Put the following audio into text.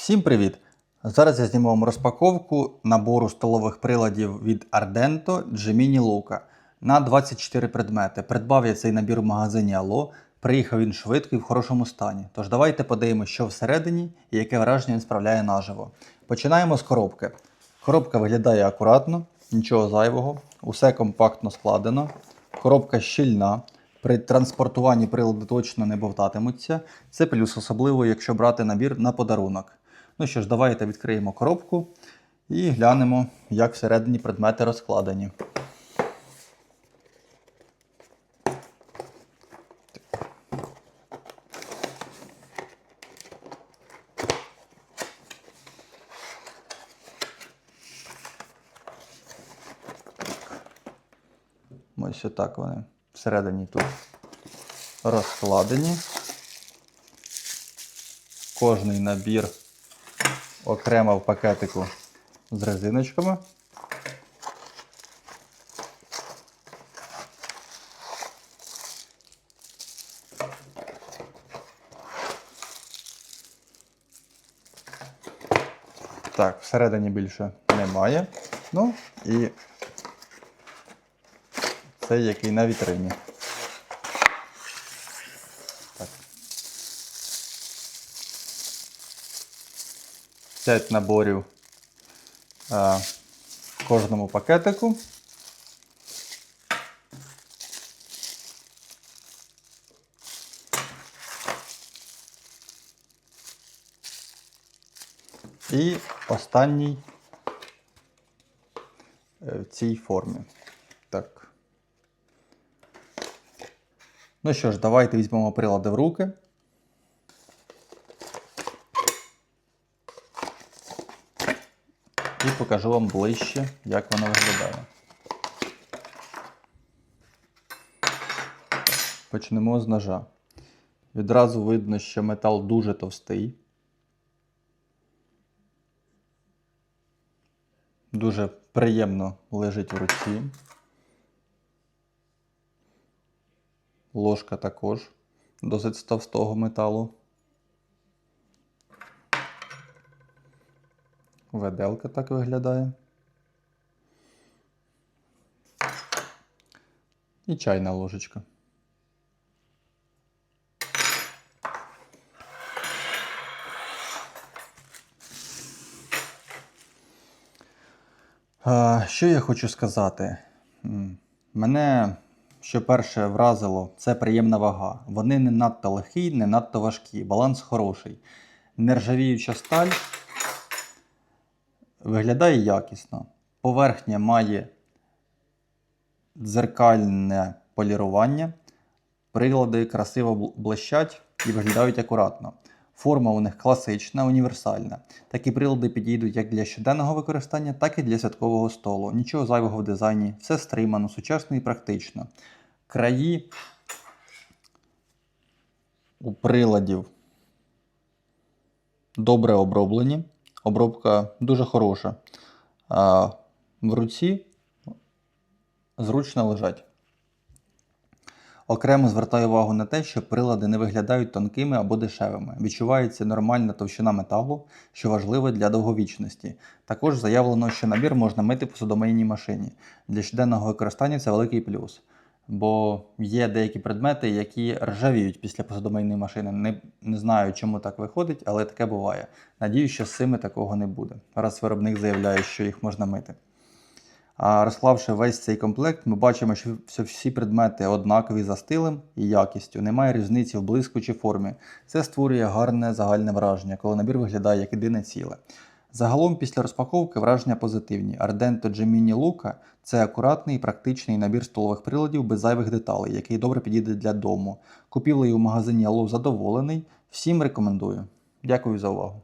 Всім привіт! Зараз я зніму вам розпаковку набору столових приладів від Ardento Gemini Luca на 24 предмети. Придбав я цей набір в магазині Allo. Приїхав він швидко і в хорошому стані. Тож давайте подивимося, що всередині і яке враження він справляє наживо. Починаємо з коробки. Коробка виглядає акуратно, нічого зайвого, усе компактно складено. Коробка щільна. При транспортуванні прилади точно не бовтатимуться. Це плюс, особливо, якщо брати набір на подарунок. Ну що ж, давайте відкриємо коробку і глянемо, як всередині предмети розкладені. Ось отак вони всередині тут розкладені. Кожний набір окремо в пакетику з резиночками. Так, всередині більше немає. Ну і цей, який на вітрині. 5 наборів в кожному пакетику. І останній е, в цій формі. Так. Ну що ж, давайте візьмемо прилади в руки. І покажу вам ближче, як воно виглядає. Почнемо з ножа. Відразу видно, що метал дуже товстий. Дуже приємно лежить в руці. Ложка також досить з товстого металу. Веделка так виглядає. І чайна ложечка. Що я хочу сказати? Мене, що перше вразило, це приємна вага. Вони не надто легкі, не надто важкі. Баланс хороший. Нержавіюча сталь виглядає якісно. Поверхня має дзеркальне полірування. Прилади красиво блищать і виглядають акуратно. Форма у них класична, універсальна. Такі прилади підійдуть як для щоденного використання, так і для святкового столу. Нічого зайвого в дизайні, все стримано, сучасно і практично. Краї у приладів добре оброблені. Обробка дуже хороша. В руці зручно лежать. Окремо звертаю увагу на те, що прилади не виглядають тонкими або дешевими. Відчувається нормальна товщина металу, що важливо для довговічності. Також заявлено, що набір можна мити в посудомийній машині. Для щоденного використання це великий плюс. Бо є деякі предмети, які ржавіють після посудомийної машини. Не, не знаю, чому так виходить, але таке буває. Надіюсь, що з цими такого не буде, раз виробник заявляє, що їх можна мити. А розклавши весь цей комплект, ми бачимо, що всі предмети однакові за стилем і якістю, немає різниці в блиску чи формі. Це створює гарне загальне враження, коли набір виглядає як єдине ціле. Загалом, після розпаковки враження позитивні. Ardento Gemini Luca – це акуратний і практичний набір столових приладів без зайвих деталей, який добре підійде для дому. Купівлею в магазині Allo задоволений. Всім рекомендую. Дякую за увагу.